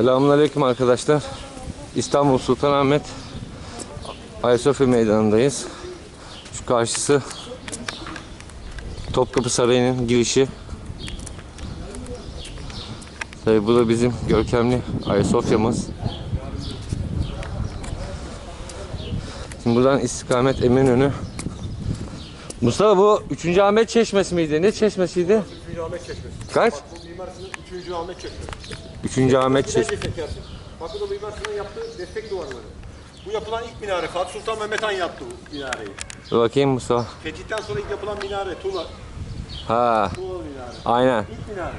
Selamünaleyküm arkadaşlar. İstanbul Sultanahmet Ayasofya Meydanı'ndayız. Şu karşısı Topkapı Sarayı'nın girişi. Tabii bu da bizim görkemli Ayasofya'mız. Şimdi buradan istikamet Eminönü. Mustafa bu 3. Ahmet Çeşmesi miydi? Ne çeşmesiydi? 3. Ahmet Çeşmesi. Kaç? Bu Mimar Sinan'ın 3. Ahmet Çeşmesi. 3. Ahmet Ne Çeşmesi. çekersin? Bak bu da Mimar Sinan'ın yaptığı destek duvarları. Bu yapılan ilk minare. Fatih Sultan Mehmet Han yaptı bu minareyi. Bakayım Mustafa. Fetih'ten sonra ilk yapılan minare. Tuğla. Ha, Tuğla minare. aynen. İlk minare.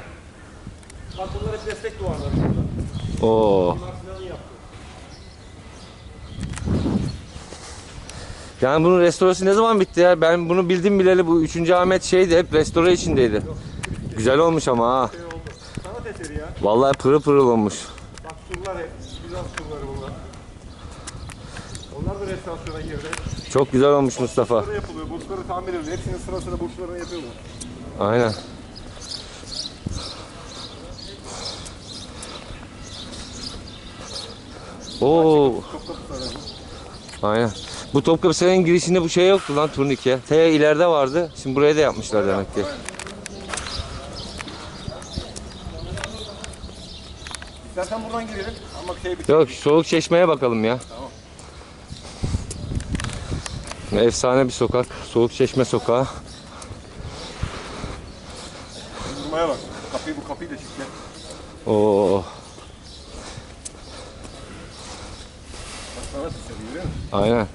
Bak bunlar hep destek duvarları burada. Oo. Mimar Sinan'ın yaptığı. Yani bunun restorası ne zaman bitti ya? Ben bunu bildim bileli bu 3. Ahmet şeydi hep restore içindeydi. Güzel olmuş ama ha. Şey oldu. Sanat eseri ya. Vallahi pırıl pırıl olmuş. Bak surlar hep. Bizans surları bunlar. Onlar da restorasyona girdi. Çok güzel olmuş Mustafa. Burçları yapılıyor. Burçları tamir ediyor. Hepsinin sırasını burçlarını yapıyorlar. Aynen. Oo, aynen. Bu Topkapı Sarayı'nın girişinde bu şey yoktu lan turnike. T ileride vardı. Şimdi buraya da yapmışlar demek ki. İstersen buradan girelim ama şey bir Yok soğuk çeşmeye bakalım ya. Efsane bir sokak. Soğuk çeşme sokağı. durmaya bak. Kapıyı bu kapıyı da çitle. Oo, Bak sana görüyor musun? aynen.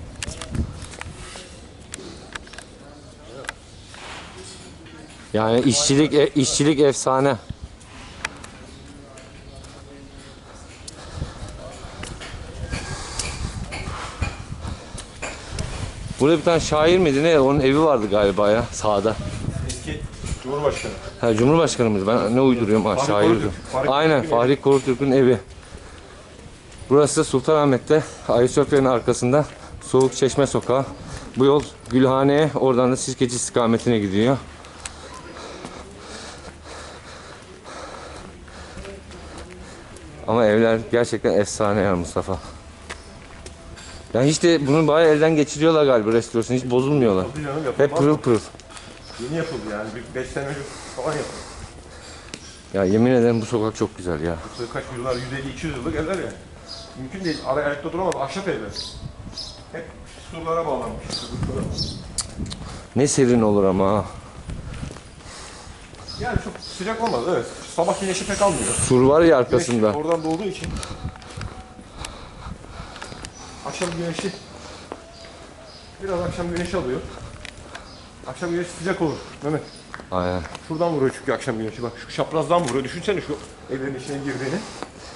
Yani işçilik e- işçilik efsane. Burada bir tane şair miydi ne? Onun evi vardı galiba ya sağda. Eski Cumhurbaşkanı. Ha Cumhurbaşkanımız ben ne uyduruyorum ha Fahri şair. Korutürk. Fahri Aynen Korutürk'ün Fahri Korutürk'ün evi. Burası Sultanahmet'te Ayasofya'nın arkasında Soğuk Çeşme Sokağı. Bu yol Gülhane'ye oradan da Sirkeci istikametine gidiyor. Ama evler gerçekten efsane ya Mustafa. Yani hiç de bunu bayağı elden geçiriyorlar galiba restorasyonu hiç bozulmuyorlar. Tabii canım Hep pırıl pırıl. Yeni yapıldı yani. Bir 5 sene önce falan yapıldı. Ya yemin ederim bu sokak çok güzel ya. Bu kaç yıllar 150-200 yıllık evler ya. Mümkün değil. Ara ayakta duramaz. Ahşap evler. Hep surlara bağlanmış. Ne serin olur ama ha. Yani çok sıcak olmaz evet. Sabah güneşi pek almıyor. Sur var ya Güneş arkasında. oradan doğduğu için. Akşam güneşi biraz akşam güneşi alıyor. Akşam güneşi sıcak olur. Mehmet. Aynen. Şuradan vuruyor çünkü akşam güneşi. Bak şu çaprazdan vuruyor. Düşünsene şu evlerin içine girdiğini.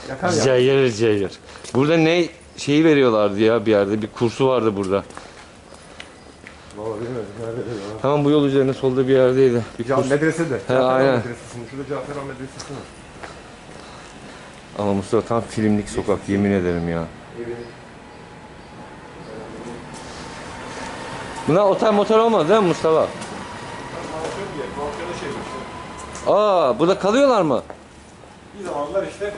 Yakar ya. Cayır cayır. Burada ne şeyi veriyorlardı ya bir yerde. Bir kursu vardı burada. Vallahi bilmiyorum. Nerede? Hemen bu yol üzerinde solda bir yerdeydi. Bir Ya kurs. medrese de. Caferan aynen. Medresesi'nin. Şurada Caferan Medresesi var. Ama Mustafa tam filmlik sokak yemin ederim ya. Evinin. Bunlar otel motor olmadı değil mi Mustafa? Aa burada kalıyorlar mı? Bir zamanlar işte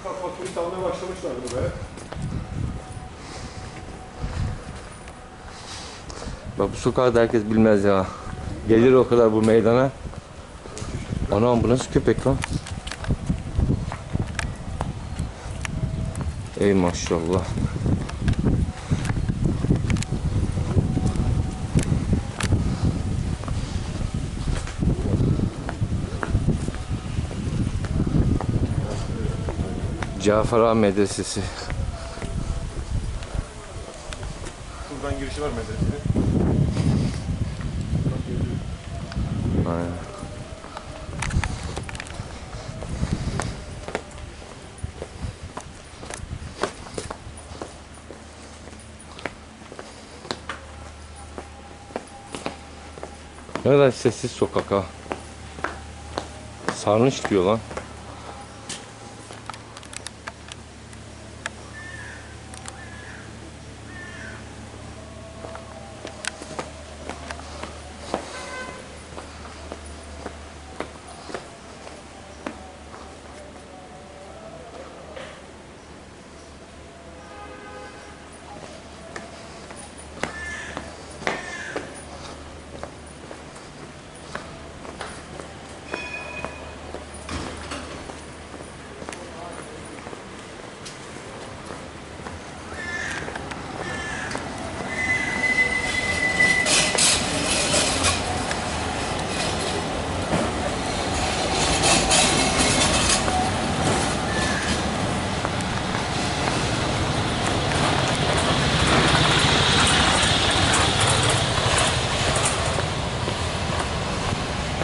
ufak ufak turist almaya başlamışlardı buraya. Bak bu sokağı da herkes bilmez ya. Gelir o kadar bu meydana. Anam bu nasıl köpek lan? Ey maşallah. Cafer Ağa Medresesi. Şuradan girişi var medresenin. Aynen. Ne kadar sessiz sokak ha. Sarnıç diyor lan.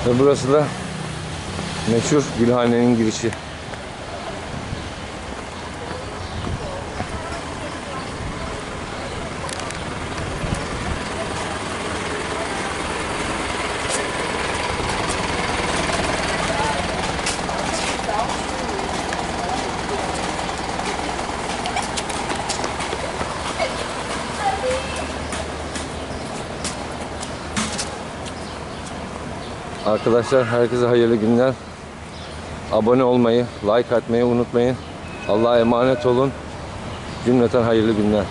Ve burası da meşhur Gülhane'nin girişi. Arkadaşlar herkese hayırlı günler. Abone olmayı, like atmayı unutmayın. Allah'a emanet olun. Cümleten hayırlı günler.